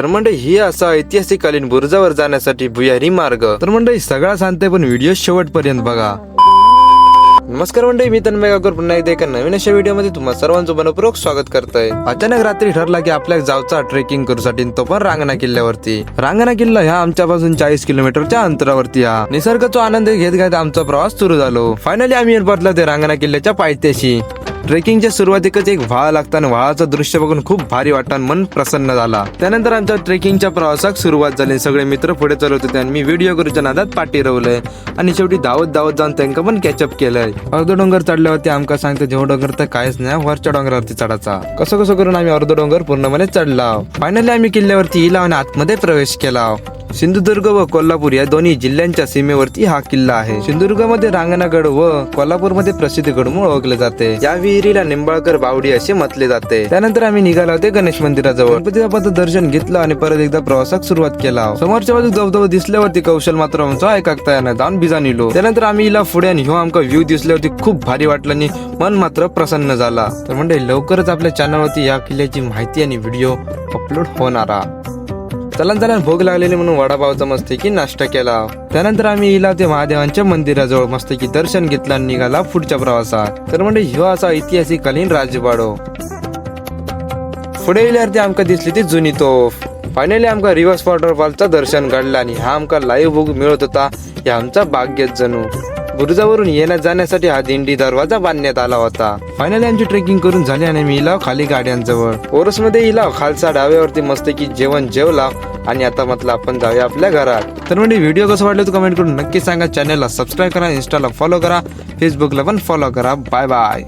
तर म्हणजे ही असा ऐतिहासिककालीन बुरुजावर जाण्यासाठी भुयारी मार्ग. तर म्हणजे सगळा सांगते पण व्हिडिओ शेवटपर्यंत बघा. नमस्कार मंडळी मी तन्मय गावकर पुन्हा एकदा एका नवीन अशा व्हिडिओमध्ये तुम्हा सर्वांचं मनपूर्वक स्वागत करतोय. अचानक रात्री ठरला की आपल्या जावचा ट्रेकिंग करूसाठी तो पण रांगणा किल्ल्यावरती. रांगणा किल्ला ह्या आमच्यापासून चाळीस किलोमीटरच्या अंतरावरती हा. निसर्गाचा आनंद घेत घेत आमचा प्रवास सुरू झालो. फायनली आम्ही पोहोचलो ते रांगणा किल्ल्याच्या पायथ्याशी. ट्रेकिंगच्या सुरुवातीकच एक व्हाळ लागताना व्हाळाचं दृश्य बघून खूप भारी वाटताना मन प्रसन्न झाला. त्यानंतर आमच्या ट्रेकिंगच्या प्रवासाक सुरुवात झाली. सगळे मित्र पुढे चालत होते आणि मी व्हिडिओ करूच्या नादात पाठी रवलंय. आणि शेवटी धावत धावत जाऊन त्यांना पण कॅचअप केलंय. अर्ध डोंगर चढल्यावरती आमका सांगते जेव्हा डोंगर तर काहीच नाही वरच्या डोंगरावरती चढायचा. कसं कसं करून आम्ही अर्ध डोंगर पूर्णपणे चढला. फायनली आम्ही किल्ल्यावरती इला आणि आतमध्ये प्रवेश केला. सिंधुदुर्ग व कोल्हापूर या दोन्ही जिल्ह्यांच्या सीमेवरती हा किल्ला आहे. सिंधुदुर्गमध्ये रांगणागड व कोल्हापूरमध्ये प्रसिद्ध गड म्हणून ओळखले जाते. या विहिरीला निंबाळकर बावडी असे म्हटले जाते. त्यानंतर आम्ही निघालो होते गणेश मंदिराजवळ. गणपती बाबाचं दर्शन घेतलं आणि परत एकदा प्रवासात सुरुवात केला. समोरच्या बाजू जवळ दिसल्यावरती कौशल मात्र आमचा ऐकता येणार जाऊन बिजा निलो. त्यानंतर आम्ही हिला पुढे आणि ह्यो आमका व्ह्यू दिसल्यावरती खूप भारी वाटलं आणि मन मात्र प्रसन्न झाला. तर म्हणजे लवकरच आपल्या चॅनलवरती या किल्ल्याची माहिती आणि व्हिडिओ अपलोड होणारा. चलन चलन भोग लागलेले म्हणून वडापावचा मस्तकी नाश्ता केला. त्यानंतर आम्ही इला ते महादेवांच्या मंदिराजवळ मस्तकी दर्शन घेतलं आणि निघाला पुढच्या प्रवासात. तर म्हणजे ह्यो असा ऐतिहासिककालीन राजवाडो. पुढे गेल्यावरती आमका दिसली ती जुनी तोफ. फायनली आमका रिव्हर्स वॉटरफॉलचं दर्शन घडला आणि हा आमका लाईव्ह बुक मिळत होता हे आमचा भाग्यच जणू. बुरुजावरून येण्या जाण्यासाठी हा दिंडी दरवाजा बांधण्यात आला होता. फायनली आमची ट्रेकिंग करून झाली आणि मी इलाव खाली गाड्यांजवळ. ओरसमध्ये इलाव खालचा डाव्यावरती मस्त की जेवण जेवला आणि आता म्हटलं आपण जाऊया आपल्या घरात. तर म्हणजे व्हिडिओ कसं वाटलं तू कमेंट करून नक्की सांगा. चॅनलला सबस्क्राईब करा इंस्टाला फॉलो करा फेसबुकला पण फॉलो करा. Bye bye